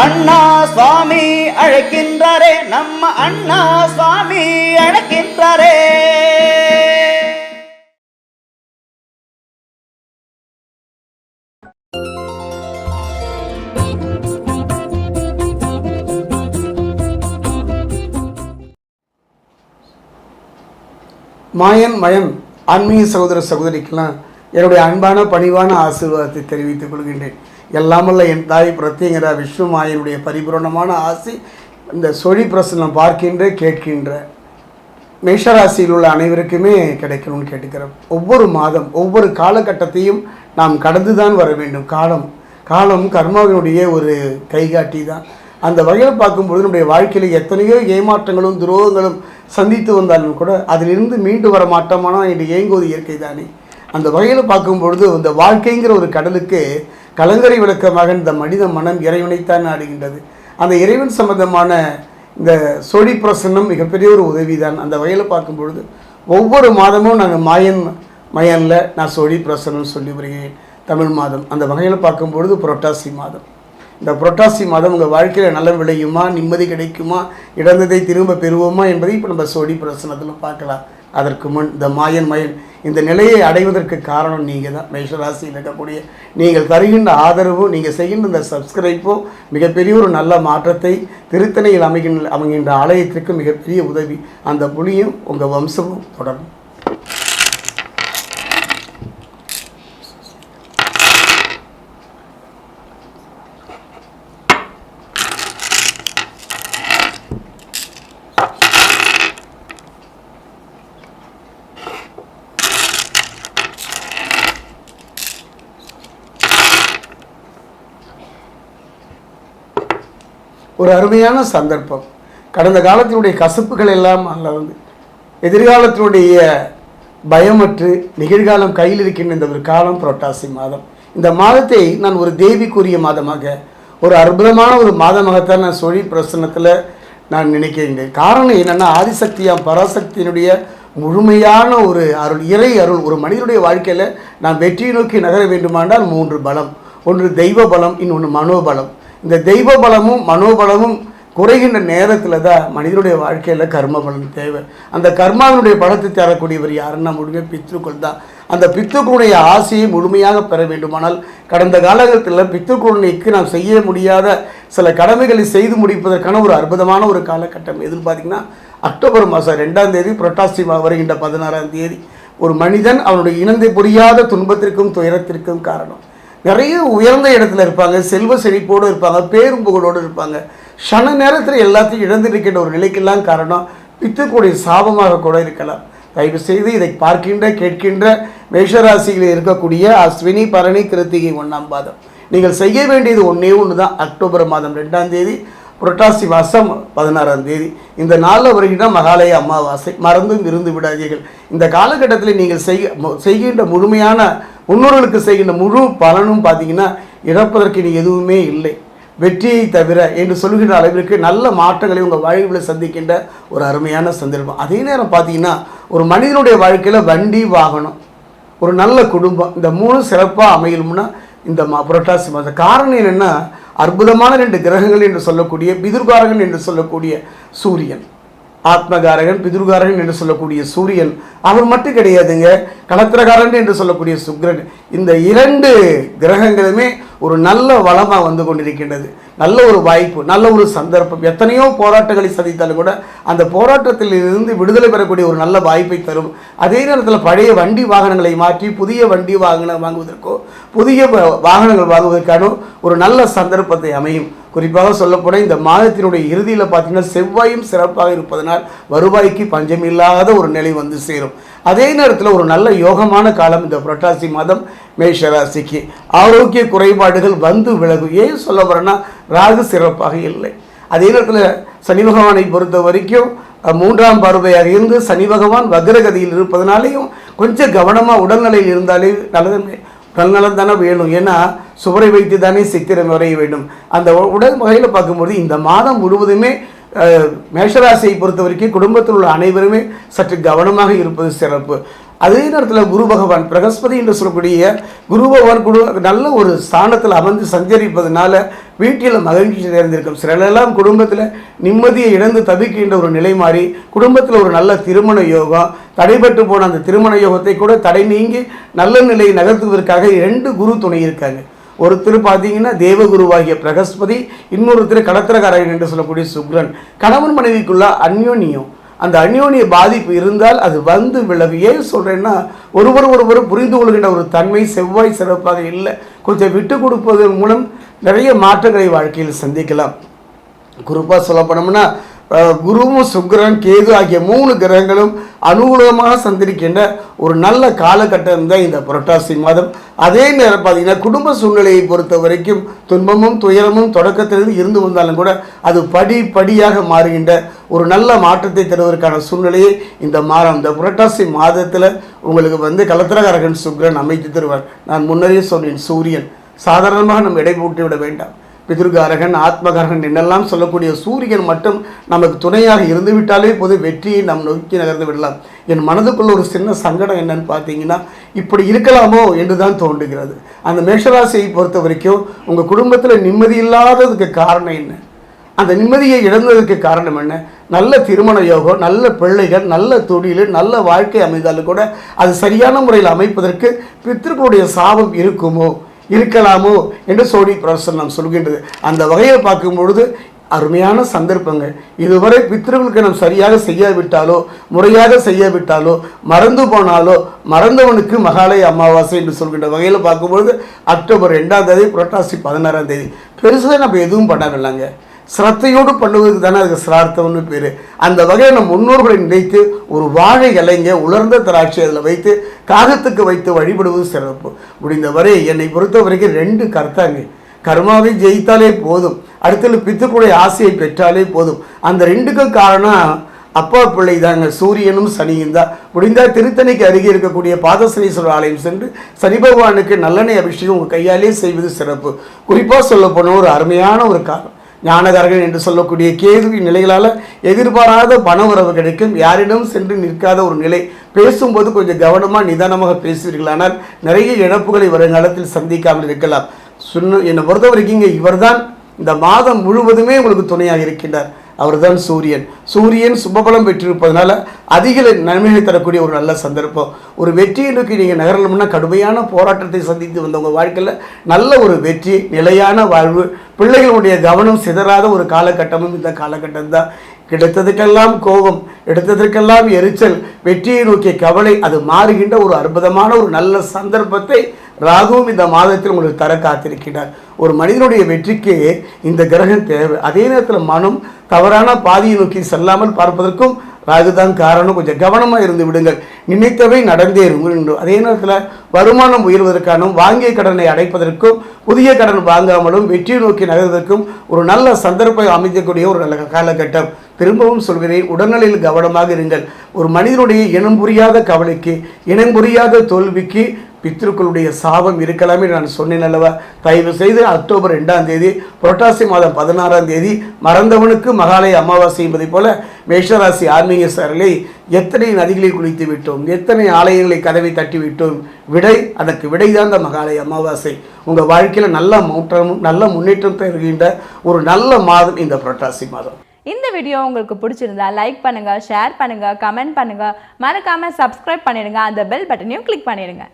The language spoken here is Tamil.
அண்ணா சுவாமி அழைக்கின்றாரே நம்ம அண்ணா சுவாமி அழைக்கின்றாரே. மாயன் மயம் ஆன்மீக சகோதர சகோதரிக்கெல்லாம் என்னுடைய அன்பான பணிவான ஆசீர்வாதத்தை தெரிவித்துக் கொள்கின்றேன். எல்லாமல்ல என் தாய் பிரத்திங்கிற விஷ்ணுமாயனுடைய பரிபூரணமான ஆசி இந்த சொழி பிரசனம் பார்க்கின்ற கேட்கின்ற மேஷராசியில் உள்ள அனைவருக்குமே கிடைக்கணும்னு கேட்டுக்கிறேன் ஒவ்வொரு மாதம் ஒவ்வொரு காலகட்டத்தையும் நாம் கடந்து தான் வர வேண்டும். காலம் காலம் கர்மாவினுடைய ஒரு கைகாட்டி தான் அந்த வகையில் பார்க்கும்பொழுது நம்முடைய வாழ்க்கையில் எத்தனையோ ஏமாற்றங்களும் துரோகங்களும் சந்தித்து வந்தாலும் கூட அதிலிருந்து மீண்டு வர மாட்டோமானா என்று ஏங்குவது இயற்கை தானே அந்த வகையில் பார்க்கும்பொழுது இந்த வாழ்க்கைங்கிற ஒரு கடலுக்கு கலங்கரை விளக்க மகன் இந்த மனித மனம் இறைவனைத்தான் நாடுகின்றது. அந்த இறைவன் சம்பந்தமான இந்த சொடி பிரசன்னம் மிகப்பெரிய ஒரு உதவி தான் அந்த வகையில் பார்க்கும் பொழுது ஒவ்வொரு மாதமும் நாங்கள் மாயன் மயனில் நான் சொடி பிரசன்னம் சொல்லி வருகிறேன். தமிழ் மாதம். அந்த வகையில் பார்க்கும் பொழுது புரட்டாசி மாதம். இந்த புரட்டாசி மாதம் உங்கள் வாழ்க்கையில் நல்ல விளையுமா? நிம்மதி கிடைக்குமா? இழந்ததை திரும்ப பெறுவோமா? என்பதை இப்போ நம்ம சொடி பிரசனத்தில் பார்க்கலாம். அதற்கு முன் இந்த மாயன் மயன் இந்த நிலையை அடைவதற்கு காரணம் நீங்கள் தான் மேஷராசியில் இருக்கக்கூடிய நீங்கள் தருகின்ற ஆதரவும் நீங்கள் செய்கின்ற இந்த சப்ஸ்கிரைப்பும் மிகப்பெரிய ஒரு நல்ல மாற்றத்தை திருத்தணையில் அமைகின்ற அமைகின்ற ஆலயத்திற்கு மிகப்பெரிய உதவி. அந்த புலியும் உங்கள் வம்சமும் தொடரும். ஒரு அருமையான சந்தர்ப்பம். கடந்த காலத்தினுடைய கசப்புகள் எல்லாம் அதில் வந்து. எதிர்காலத்தினுடைய பயமற்று நிகழ்காலம் கையில் இருக்கின்ற இந்த ஒரு காலம் புரட்டாசி மாதம். இந்த மாதத்தை நான் ஒரு தேவிக்குரிய மாதமாக ஒரு அற்புதமான ஒரு மாதமாகத்தான் நான் சொல்லி பிரசனத்தில் நான் நினைக்கின்றேன் காரணம் என்னென்னா ஆதிசக்தியாம் பராசக்தியினுடைய முழுமையான ஒரு அருள் இறை அருள் ஒரு மனிதனுடைய வாழ்க்கையில் நாம் வெற்றியை நோக்கி நகர வேண்டுமானால் மூன்று பலம். ஒன்று தெய்வ பலம் இன்னொன்று மனோபலம். இந்த தெய்வ பலமும் மனோபலமும் குறைகின்ற நேரத்தில் தான் மனிதனுடைய வாழ்க்கையில் கர்ம பலன் தேவை. அந்த கர்மாவினுடைய பலத்தை தரக்கூடியவர் யாருன்னா முழுமையாக பித்ருக்கள் தான். அந்த பித்துக்களுடைய ஆசையை முழுமையாக பெற வேண்டுமானால் கடந்த காலகட்டத்தில் பித்துக்களுக்கு நாம் செய்ய முடியாத சில கடமைகளை செய்து முடிப்பதற்கான ஒரு அற்புதமான ஒரு காலகட்டம். எதுன்னு பார்த்தீங்கன்னா அக்டோபர் மாதம் ரெண்டாம் தேதி புரட்டாசி வருகின்ற பதினாறாம் தேதி ஒரு மனிதன் அவனுடைய இனந்தை புரியாத துன்பத்திற்கும் துயரத்திற்கும் காரணம். நிறைய உயர்ந்த இடத்துல இருப்பாங்க செல்வ செழிப்போடு இருப்பாங்க பேரும் புகழோடு இருப்பாங்க. சன நேரத்தில் எல்லாத்தையும் இழந்திருக்கின்ற ஒரு நிலைக்கெல்லாம் காரணம் பித்துக்கூடிய சாபமாக கூட இருக்கலாம். தயவு செய்து இதை பார்க்கின்ற கேட்கின்ற மேஷராசியில் இருக்கக்கூடிய அஸ்வினி பரணி கிருத்திகை ஒன்றாம் பாதம். நீங்கள் செய்ய வேண்டியது ஒன்றே ஒன்று தான் அக்டோபர் மாதம் ரெண்டாம் தேதி புரட்டாசி மாதம் பதினாறாம் தேதி. இந்த நாளில் வருகின்ற மகாலய அமாவாசை. மறந்தும் இருந்து விடாதீர்கள். இந்த காலகட்டத்தில் நீங்கள் செய்ய செய்கின்ற முழுமையான முன்னோர்களுக்கு செய்கின்ற முழு பலனும் பார்த்தீங்கன்னா இழப்பதற்கு இனி எதுவுமே இல்லை. வெற்றியை தவிர என்று சொல்கின்ற அளவிற்கு நல்ல மாற்றங்களை உங்கள் வாழ்வில் சந்திக்கின்ற ஒரு அருமையான சந்தர்ப்பம். அதே நேரம் பார்த்தீங்கன்னா ஒரு மனிதனுடைய வாழ்க்கையில் வண்டி வாகனம் ஒரு நல்ல குடும்பம் இந்த மூணு சிறப்பாக அமையணும்னா இந்த மா புரட்டாசி மாதம் காரணம் என்னென்னா அற்புதமான ரெண்டு கிரகங்கள் என்று சொல்லக்கூடிய பிதிர்காரகன் என்று சொல்லக்கூடிய சூரியன். ஆத்மகாரகன் பிதுருகாரகன் என்று சொல்லக்கூடிய சூரியன். அவர் மட்டும் கிடையாதுங்க. கலத்திரகாரன் என்று சொல்லக்கூடிய சுக்கிரன் இந்த இரண்டு கிரகங்களுமே ஒரு நல்ல வளமாக வந்து கொண்டிருக்கின்றது. நல்ல ஒரு வாய்ப்பு நல்ல ஒரு சந்தர்ப்பம். எத்தனையோ போராட்டங்களை சந்தித்தாலும் கூட அந்த போராட்டத்தில் இருந்து விடுதலை பெறக்கூடிய ஒரு நல்ல வாய்ப்பை தரும். அதே நேரத்தில் பழைய வண்டி வாகனங்களை மாற்றி புதிய வண்டி வாகனம் வாங்குவதற்கோ புதிய வ- வாகனங்கள் வாங்குவதற்கான ஒரு நல்ல சந்தர்ப்பத்தை அமையும். குறிப்பாக சொல்லப்போனால் இந்த மாதத்தினுடைய இறுதியில் பார்த்தீங்கன்னா செவ்வாயும் சிறப்பாக இருப்பதனால் வருவாய்க்கு பஞ்சமில்லாத ஒரு நிலை வந்து சேரும். அதே நேரத்தில் ஒரு நல்ல யோகமான காலம் இந்த புரட்டாசி மாதம் மேஷராசிக்கு. ஆரோக்கிய குறைபாடுகள் வந்து விலகும் ஏன் சொல்ல வரேன்னா ராகு சிறப்பாக இல்லை. அதே நேரத்தில் சனி பகவானை பொறுத்த வரைக்கும் மூன்றாம் பார்வையாக இருந்து சனி பகவான் வக்ரகதியில் இருப்பதனாலேயும் கொஞ்சம் கவனமாக உடல்நிலையில் இருந்தாலே நல்லது. கல்நலம் தானே வேணும். ஏன்னா சுவரை வைத்து தானே சித்திரம் வரைய வேண்டும். அந்த உடல் வகையில் பார்க்கும்போது இந்த மாதம் முழுவதுமே மேஷராசியை பொறுத்த வரைக்கும் குடும்பத்தில் உள்ள அனைவருமே சற்று கவனமாக இருப்பது சிறப்பு. அதே நேரத்தில் குரு பகவான் பிரகஸ்பதி என்று சொல்லக்கூடிய குரு பகவான் குரு நல்ல ஒரு ஸ்தானத்தில் அமர்ந்து சஞ்சரிப்பதனால வீட்டில் மகிழ்ச்சி சேர்ந்திருக்கும் சிலரெல்லாம் குடும்பத்தில் நிம்மதியை இழந்து தவிக்கின்ற ஒரு நிலை மாறி குடும்பத்தில் ஒரு நல்ல திருமண யோகம் தடைபட்டு போன அந்த திருமண யோகத்தை கூட தடை நீங்கி நல்ல நிலையை நகர்த்துவதற்காக இரண்டு குரு துணை இருக்காங்க. ஒருத்தர் பார்த்தீங்கன்னா தேவகுருவாகிய பிரகஸ்பதி இன்னொருத்தர் கடத்திரக்காரன் என்று சொல்லக்கூடிய சுக்ரன். கணவன் மனைவிக்குள்ள அந்யோன்யம். அந்த அந்யோன்ய பாதிப்பு இருந்தால் அது வந்து விளவு. ஏன் சொல்கிறேன்னா ஒருவர் ஒருவர் புரிந்து கொள்கின்ற ஒரு தன்மை செவ்வாய் சிறப்பாக இல்லை. கொஞ்சம் விட்டு கொடுப்பதன் மூலம் நிறைய மாற்றங்களை வாழ்க்கையில் சந்திக்கலாம். குறிப்பாக சொல்லப்போனோம்னா குருவும் சுக்கிரன் கேது ஆகிய மூணு கிரகங்களும் அனுகூலமாக சந்திருக்கின்ற ஒரு நல்ல காலகட்டம் தான் இந்த புரட்டாசி மாதம். அதே நேரம் பார்த்தீங்கன்னா குடும்ப சூழ்நிலையை பொறுத்த வரைக்கும் துன்பமும் துயரமும் தொடக்கத்திலிருந்து இருந்து வந்தாலும் கூட அது படி படியாக மாறுகின்ற ஒரு நல்ல மாற்றத்தை தருவதற்கான சூழ்நிலையை இந்த மாதம் இந்த புரட்டாசி மாதத்தில் உங்களுக்கு வந்து கலத்திரகாரகன் சுக்கிரன் அமைத்து தருவார். நான் முன்னரே சொன்னேன் சூரியன். சாதாரணமாக நம்ம இடை போட்டு விட வேண்டாம். பிதுர்காரகன் ஆத்மகாரகன் என்னெல்லாம் சொல்லக்கூடிய சூரியன் மட்டும் நமக்கு துணையாக இருந்து விட்டாலே போது வெற்றியை நாம் நோக்கி நகர்ந்து விடலாம். என் மனதுக்குள்ள ஒரு சின்ன சங்கடம் என்னன்னு பார்த்தீங்கன்னா இப்படி இருக்கலாமோ என்று தான் தோன்றுகிறது. அந்த மேஷராசியை பொறுத்த வரைக்கும் உங்கள் குடும்பத்தில் நிம்மதி இல்லாததுக்கு காரணம் என்ன? அந்த நிம்மதியை இழந்ததுக்கு காரணம் என்ன? நல்ல திருமண யோகம் நல்ல பிள்ளைகள் நல்ல தொழில் நல்ல வாழ்க்கை அமைந்தாலும் கூட அது சரியான முறையில் அமைப்பதற்கு பித்திருக்களுடைய சாபம் இருக்குமோ? இருக்கலாமோ என்று சோடி பிரொஃபஸர் நாம் சொல்கின்றது. அந்த வகையை பார்க்கும் பொழுது அருமையான சந்தர்ப்பங்கள். இதுவரை பித்திருக்களுக்கு நாம் சரியாக செய்யாவிட்டாலோ முறையாக செய்யாவிட்டாலோ மறந்து போனாலோ மறந்தவனுக்கு மகாலய அமாவாசை என்று சொல்கின்ற வகையில் பார்க்கும்பொழுது அக்டோபர் ரெண்டாம் தேதி புரட்டாசி பதினாறாம் தேதி. பெருசாக நம்ம எதுவும் பண்ணவில்லைங்க. சிரத்தையோடு பண்ணுவதுக்கு தானே அதுக்கு சிரார்த்தம்னு பேர். அந்த வகையில் நம் முன்னோர்களை நினைத்து ஒரு வாழை இலைங்க உலர்ந்த திராட்சை அதில் வைத்து காகத்துக்கு வைத்து வழிபடுவது சிறப்பு. முடிந்தவரை என்னை பொறுத்த வரைக்கும் ரெண்டு கர்த்தாங்க. கர்மாவை ஜெயித்தாலே போதும். அடுத்தது பித்துக்குடைய ஆசையை பெற்றாலே போதும். அந்த ரெண்டுக்கும் காரணம் அப்பா பிள்ளை தாங்க. சூரியனும் சனியும் தான். முடிந்தால் திருத்தணிக்கு அருகே இருக்கக்கூடிய பாதசனீஸ்வரர் ஆலயம் சென்று சனி பகவானுக்கு நல்லெண்ணெய் அபிஷேகம் உங்கள் கையாலே செய்வது சிறப்பு. குறிப்பாக சொல்ல போன ஒரு அருமையான ஒரு காலம் ஞானகாரர்கள் என்று சொல்லக்கூடிய கேதுவின் நிலைகளால் எதிர்பாராத பண உறவு கிடைக்கும். யாரிடம் சென்று நிற்காத ஒரு நிலை பேசும்போது கொஞ்சம் கவனமாக நிதானமாக பேசுவீர்களானால் நிறைய இழப்புகளை வருங்காலத்தில் சந்திக்காமல் இருக்கலாம். சொன்ன என்னை பொறுத்த வரைக்கும் இவர்தான் இந்த மாதம் முழுவதுமே உங்களுக்கு துணையாக இருக்கின்றார். அவர்தான் சூரியன். சூரியன் சுபபலம் பெற்றிருப்பதனால அதிக நன்மைகளை தரக்கூடிய ஒரு நல்ல சந்தர்ப்பம். ஒரு வெற்றியை நோக்கி நீங்கள் நகரணும்னா கடுமையான போராட்டத்தை சந்தித்து வந்தவங்க வாழ்க்கையில் நல்ல ஒரு வெற்றி நிலையான வாழ்வு பிள்ளைகளுடைய கவனம் சிதறாத ஒரு காலகட்டமும் இந்த காலகட்டம் தான் கிடைத்ததுக்கெல்லாம் கோபம் எடுத்ததற்கெல்லாம் எரிச்சல் வெற்றியை நோக்கிய கவலை அது மாறுகின்ற ஒரு அற்புதமான ஒரு நல்ல சந்தர்ப்பத்தை ராகுவும் இந்த மாதத்தில் உங்களுக்கு தர காத்திருக்கிறார். ஒரு மனிதனுடைய வெற்றிக்கு இந்த கிரகம் தேவை. அதே நேரத்தில் மனம் தவறான பாதையை நோக்கி செல்லாமல் பார்ப்பதற்கும் அதுதான் காரணம். கொஞ்சம் கவனமாக இருந்து விடுங்கள். நினைத்தவை நடந்தே இருக்கும். அதே நேரத்தில் வருமானம் உயர்வதற்கான வாங்கிய கடனை அடைப்பதற்கும் புதிய கடன் வாங்காமலும் வெற்றி நோக்கி நகர்வதற்கும் ஒரு நல்ல சந்தர்ப்பம் அமைக்கக்கூடிய ஒரு நல்ல காலகட்டம். திரும்பவும் சொல்கிறேன் உடல்நிலையில் கவனமாக இருங்கள். ஒரு மனிதனுடைய இனம் புரியாத கவலைக்கு இனம் புரியாத தோல்விக்கு பித்ருக்களுடைய சாபம் இருக்கலாமே நான் சொன்னேன் அல்லவா? தயவு செய்து அக்டோபர் ரெண்டாம் தேதி புரட்டாசி மாதம் பதினாறாம் தேதி மறந்தவனுக்கு மகாலய அமாவாசை என்பதை போல மேஷராசி ஆன்மீக சாரலை எத்தனை நதிகளில் குளித்து விட்டோம் எத்தனை ஆலயங்களை கதவை தட்டி விட்டோம் விடை அதற்கு விடைதான் இந்த மகாலய அமாவாசை. உங்கள் வாழ்க்கையில் நல்ல மாற்றமும் நல்ல முன்னேற்றம் தருகின்ற ஒரு நல்ல மாதம் இந்த புரட்டாசி மாதம். இந்த வீடியோ உங்களுக்கு பிடிச்சிருந்தா லைக் பண்ணுங்கள் ஷேர் பண்ணுங்க கமெண்ட் பண்ணுங்கள் மறக்காமல் சப்ஸ்கிரைப் பண்ணிடுங்க அந்த பெல் பட்டனையும் கிளிக் பண்ணிடுங்க.